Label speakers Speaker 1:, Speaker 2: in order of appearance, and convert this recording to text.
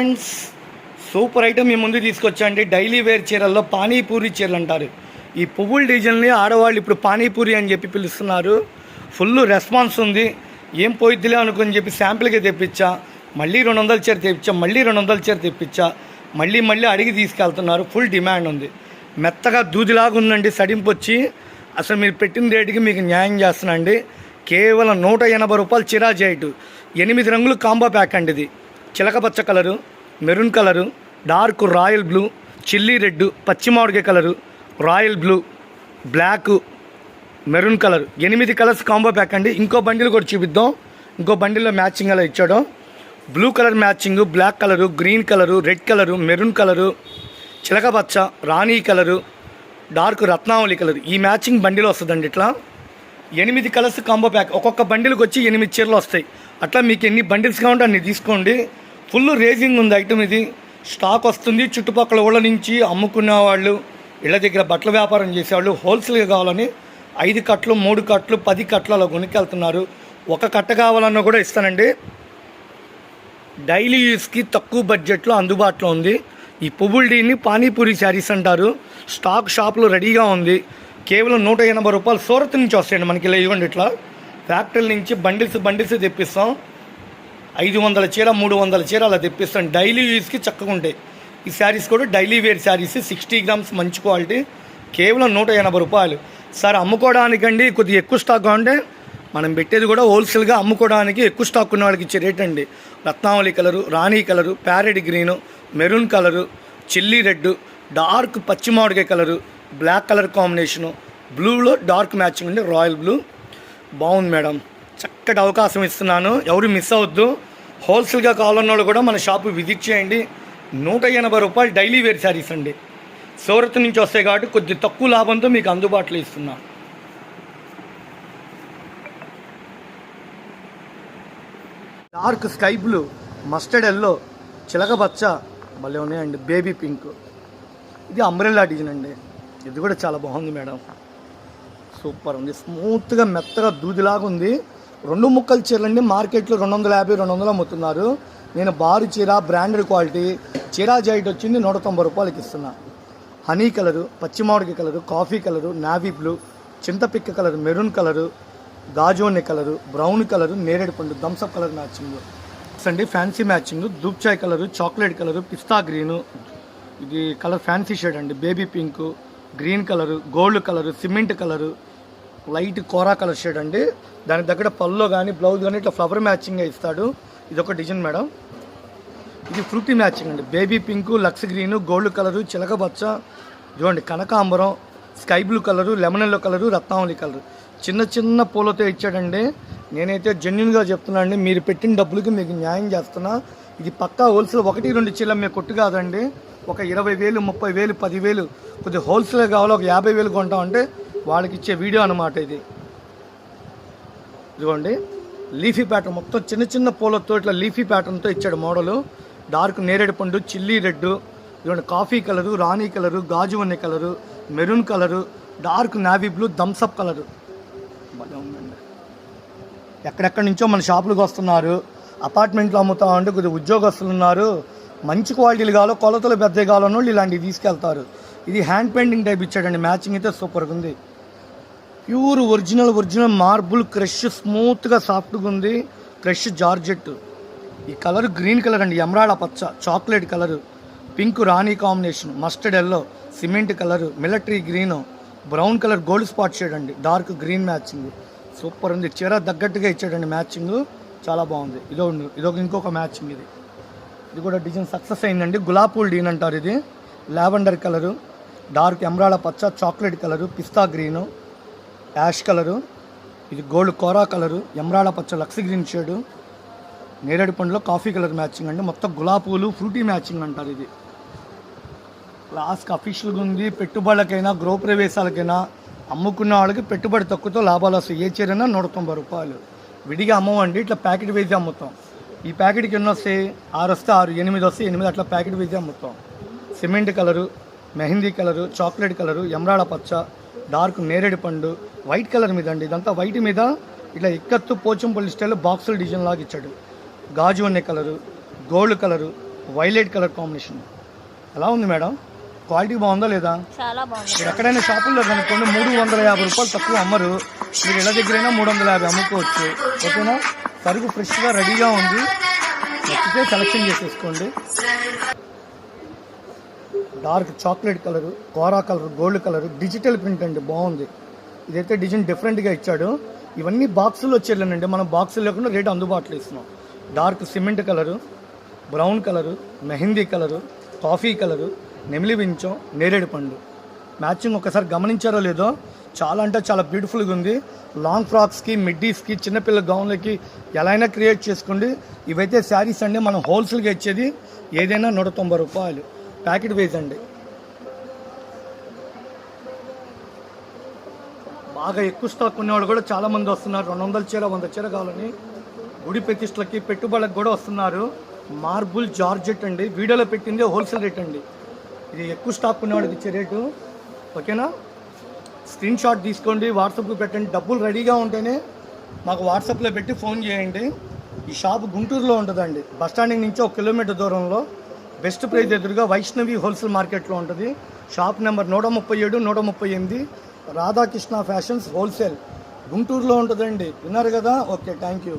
Speaker 1: Friends super item మీ ముందు తీసుకొచ్చండి డైలీ వేర్ చీరల్లో పానీపూరి చీరలు అంటారు. ఈ పువ్వుల డిజైన్ని ఆడవాళ్ళు ఇప్పుడు పానీపూరి అని చెప్పి పిలుస్తున్నారు. ఫుల్ రెస్పాన్స్ ఉంది. ఏం పోయిద్దిలే అనుకుని చెప్పి శాంపిల్కి తెప్పించా. మళ్ళీ రెండు వందల చీర తెప్పించా. మళ్ళీ రెండు వందల చీర తెప్పించా. మళ్ళీ మళ్ళీ అడిగి తీసుకెళ్తున్నారు. ఫుల్ డిమాండ్ ఉంది. మెత్తగా దూదిలాగా ఉందండి సడింపు వచ్చి. అసలు మీరు పెట్టిన రేటుకి మీకు న్యాయం చేస్తున్నాండి కేవలం నూట ఎనభై రూపాయలు చిరా చేయటు ఎనిమిది రంగులు కాంబో ప్యాక్ అండి ఇది. చిలకపచ్చ colour maroon colour dark royal blue chilli red పచ్చిమామిడికాయ colour royal blue black maroon colour. ఎనిమిది కలర్స్ కాంబో ప్యాక్ అండి. ఇంకో బండిల్ కూడా చూపిద్దాం. ఇంకో బండిల్లో మ్యాచింగ్ అలా ఇచ్చాడు. Blue colour matching black colour green colour red colour maroon colour చిలకపచ్చ రాణి కలరు డార్క్ రత్నావళి కలర్. ఈ మ్యాచింగ్ బండిలో వస్తుందండి ఇట్లా. ఎనిమిది కలర్స్ కాంబో ప్యాక్. ఒక్కొక్క బండిలకు వచ్చి ఎనిమిది చీరలు వస్తాయి. అట్లా మీకు ఎన్ని బండిల్స్ కావాలంటే అన్ని తీసుకోండి. ఫుల్ రేజింగ్ ఉంది ఐటమ్ ఇది. స్టాక్ వస్తుంది చుట్టుపక్కల ఊళ్ళ నుంచి అమ్ముకునే వాళ్ళు ఇళ్ళ దగ్గర బట్టల వ్యాపారం చేసేవాళ్ళు హోల్సేల్గా కావాలని ఐదు కట్లు మూడు కట్లు పది కట్లు అలా కొనుక్కెళ్తున్నారు. ఒక కట్ట కావాలన్నా కూడా ఇస్తానండి. డైలీ యూస్కి తక్కువ బడ్జెట్లో అందుబాటులో ఉంది. ఈ పువ్వుల్డీని పానీపూరి శారీస్ అంటారు. స్టాక్ షాప్లో రెడీగా ఉంది. కేవలం నూట ఎనభై రూపాయలు సూరత్ నుంచి వస్తాయండి మనకి ఇలా ఇవ్వండి ఇట్లా. ఫ్యాక్టరీల నుంచి బండిల్స్ బండిల్స్ తెప్పిస్తాం. ఐదు వందల చీర మూడు వందల చీర అలా తెప్పిస్తాను డైలీ యూస్కి చక్కగా ఉంటాయి. ఈ శారీస్ కూడా daily wear saris sixty grams మంచి క్వాలిటీ కేవలం నూట ఎనభై రూపాయలు. సార్ అమ్ముకోవడానికండి కొద్దిగా ఎక్కువ స్టాక్ ఉంటే మనం పెట్టేది కూడా హోల్సేల్గా అమ్ముకోవడానికి ఎక్కువ స్టాక్ ఉన్న వాళ్ళకి ఇచ్చే రేట్ అండి. రత్నావళి కలరు రాణి colour parrot green maroon colour chilli red dark పచ్చి మామిడికాయ కలరు బ్లాక్ కలర్ కాంబినేషను బ్లూలో డార్క్ మ్యాచింగ్ అండి రాయల్ బ్లూ బాగుంది మేడం. చక్కటి అవకాశం ఇస్తున్నాను. ఎవరు మిస్ అవ్వద్దు. హోల్సేల్గా కావాలన్నోళ్ళు కూడా మన షాపు విజిట్ చేయండి. నూట ఎనభై రూపాయలు డైలీ వేర్ శారీస్ అండి. సూరత్ నుంచి వస్తాయి కాబట్టి కొద్ది తక్కువ లాభంతో మీకు అందుబాటులో ఇస్తున్నాను dark sky blue mustard yellow చిలకపచ్చ భలే ఉన్నాయండి బేబీ పింక్ ఇది అంబ్రెల్లా డిజైన్ అండి. ఇది కూడా చాలా బాగుంది మేడం. సూపర్ ఉంది. స్మూత్గా మెత్తగా దూదిలాగా ఉంది. రెండు ముక్కల చీరలండి మార్కెట్లో రెండు వందల యాభై రెండు వందలు అమ్ముతున్నారు. నేను బారు చీర బ్రాండెడ్ క్వాలిటీ చీరా జాయిట్ వచ్చింది నూట తొంభై రూపాయలకి ఇస్తున్నా. హనీ కలరు పచ్చి మామిడికాయ colour coffee colour navy blue చింతపిక్క colour maroon colour గాజోని కలరు బ్రౌన్ కలరు నేరేడు పండు థమ్స్అప్ కలర్ మ్యాచింగ్. అండి ఫ్యాన్సీ మ్యాచింగ్ దూప్చాయ్ కలరు చాక్లెట్ కలరు పిస్తా గ్రీను. ఇది కలర్ ఫ్యాన్సీ షేడ్ అండి baby pink green colour gold colour cement colour light కోరా colour shade అండి. దాని దగ్గర పళ్ళు కానీ బ్లౌజ్ కానీ ఇట్లా ఫ్లవర్ మ్యాచింగ్ ఇస్తాడు. ఇది ఒక డిజైన్ మేడం. ఇది ఫ్రూటీ మ్యాచింగ్ అండి. Baby pink lux green gold colour చిలకబచ్చ చూడండి ఇదిగోండి కనకాంబరం sky blue colour lemon yellow colour రత్నావళి కలరు. చిన్న చిన్న పూలతో ఇచ్చాడండి. నేనైతే జెన్యున్గా చెప్తున్నా అండి మీరు పెట్టిన డబ్బులకి మీకు న్యాయం చేస్తున్నా. ఇది పక్కా హోల్సేల్ ఒకటి రెండు చీల మీ కొట్టు కాదండి. ఒక ఇరవై వేలు ముప్పై వేలు పదివేలు కొద్దిగా హోల్సేల్ కావాలో? ఒక యాభై వేలు కొంటామంటే వాళ్ళకి ఇచ్చే వీడియో అనమాట ఇది. ఇదిగోండి. లీఫీ ప్యాటర్న్ మొత్తం చిన్న చిన్న పూలతో ఇట్లా లీఫీ ప్యాటర్న్తో ఇచ్చాడు మోడలు. డార్క్ నేరేడు పండు చిల్లీ రెడ్ ఇదిగోండి కాఫీ కలరు రాణి colour గాజువన్ని colour maroon colour dark navy blue Thums Up colour. ఉందండి. ఎక్కడెక్కడి నుంచో మన షాపులకు వస్తున్నారు. అపార్ట్మెంట్లో అమ్ముతామంటే కొద్దిగా ఉద్యోగస్తులు ఉన్నారు. మంచి క్వాలిటీలు కావాలో కొలతలు పెద్దవి కావాలన్న ఇలాంటివి తీసుకెళ్తారు. ఇది హ్యాండ్ పెయింటింగ్ టైప్ ఇచ్చాడండి. మ్యాచింగ్ అయితే సూపర్గా ఉంది. Pure original original marble crush స్మూత్గా సాఫ్ట్గా ఉంది. Crush georgette. ఈ కలర్ గ్రీన్ కలర్ అండి ఎమరాడ పచ్చ చాక్లెట్ కలర్. పింక్ రాణి combination mustard yellow cement colour military green. Brown colour gold spot shade అండి డార్క్ గ్రీన్ మ్యాచింగ్. సూపర్ ఉంది చీర తగ్గట్టుగా ఇచ్చాడండి మ్యాచింగ్. చాలా బాగుంది. ఇదో ఇదొక ఇంకొక మ్యాచింగ్ ఇది. ఇది కూడా డిజైన్ సక్సెస్ అయిందండి. గులాబ్ డీన్ అంటారు ఇది. Lavender colour. డార్క్ ఎమరాడ పచ్చ చాక్లెట్ కలరు పిస్తా గ్రీను. యాష్ కలరు ఇది గోల్డ్ కోరా కలరు ఎమరాడ పచ్చ లక్స్ గ్రీన్ షేడు నేరేడు పండులో కాఫీ కలర్ మ్యాచింగ్ అండి. మొత్తం గులాబ్ పూలు ఫ్రూటీ మ్యాచింగ్ అంటారు ఇది. లాస్ట్ అఫీషియల్గా ఉంది పెట్టుబడులకైనా గృహ ప్రవేశాలకైనా అమ్ముకున్న వాళ్ళకి పెట్టుబడి తక్కువతో లాభాలు వస్తాయి. ఏ చీరైనా నూట తొంభై రూపాయలు. విడిగా అమ్మవండి ఇట్లా ప్యాకెట్ వేసి అమ్ముతాం. ఈ ప్యాకెట్కి ఎన్ని వస్తాయి? ఆరు వస్తే ఆరు ఎనిమిది వస్తే ఎనిమిది అట్లా ప్యాకెట్ వేసి అమ్ముతాం. Cement colour mehndi colour chocolate colour ఎమరాడ పచ్చ డార్క్ నేరేడు పండు వైట్ కలర్ మీద అండి ఇదంతా వైట్ మీద ఇట్లా ఇక్కత్తు పోచంపల్లి స్టైల్ బాక్సుల డిజైన్ లాగా ఇచ్చాడు. గాజు అనే colour gold colour violet colour combination ఎలా ఉంది మేడం? క్వాలిటీ బాగుందా లేదా? మీరు ఎక్కడైనా షాపుల్లో కనుక్కోండి మూడు వందల యాభై రూపాయలు తక్కువ అమ్మరు. మీరు ఇళ్ళ దగ్గరైనా మూడు వందల యాభై అమ్ముకోవచ్చు. ఓకేనా? సరుకు ఫ్రెష్గా రెడీగా ఉంది. నచ్చితే సెలెక్షన్ చేసేసుకోండి. డార్క్ చాక్లెట్ కలర్ కోరా colour gold colour digital print అండి. బాగుంది. ఇదైతే డిజైన్ డిఫరెంట్గా ఇచ్చాడు. ఇవన్నీ బాక్సులు వచ్చేళ్ళనండి మనం బాక్సులు లేకుండా రేట్ అందుబాటులో ఇస్తున్నాం. Dark cement colour brown colour mehndi colour coffee colour నెమిలి వించం నేరేడు పండు. మ్యాచింగ్ ఒకసారి గమనించారో లేదో చాలా అంటే చాలా బ్యూటిఫుల్గా ఉంది. లాంగ్ ఫ్రాక్స్కి మిడ్డీస్కి చిన్నపిల్ల గౌన్లకి ఎలా అయినా క్రియేట్ చేసుకోండి. ఇవైతే శారీస్ అండి మనం హోల్సేల్గా ఇచ్చేది ఏదైనా నూట తొంభై రూపాయలు. ప్యాకెట్ వేజ్ అండి. బాగా ఎక్కువ స్టాక్ ఉన్నవాళ్ళు కూడా చాలా మంది వస్తున్నారు. రెండు వందల చీర వంద చీర కావాలని గుడి ప్రతిష్టలకి పెట్టుబడులకు కూడా వస్తున్నారు. మార్బుల్ జార్జెట్ అండి. వీడియోలో పెట్టింది హోల్సేల్ రేట్ అండి. ఇది ఎక్కువ స్టాక్ ఉన్నవాడికి ఇచ్చే రేటు. ఓకేనా? స్క్రీన్ షాట్ తీసుకోండి వాట్సాప్కి పెట్టండి. డబ్బులు రెడీగా ఉంటేనే మాకు వాట్సాప్లో పెట్టి ఫోన్ చేయండి. ఈ షాప్ గుంటూరులో ఉంటుందండి. బస్ స్టాండింగ్ నుంచి ఒక కిలోమీటర్ దూరంలో. బెస్ట్ ప్రైజ్ ఎదురుగా వైష్ణవి హోల్సేల్ మార్కెట్లో ఉంటుంది. షాప్ నెంబర్ నూట ముప్పై ఏడు నూట ముప్పై ఎనిమిది. రాధాకృష్ణ ఫ్యాషన్స్ హోల్సేల్ గుంటూరులో ఉంటుందండి. విన్నారు కదా? Okay thank you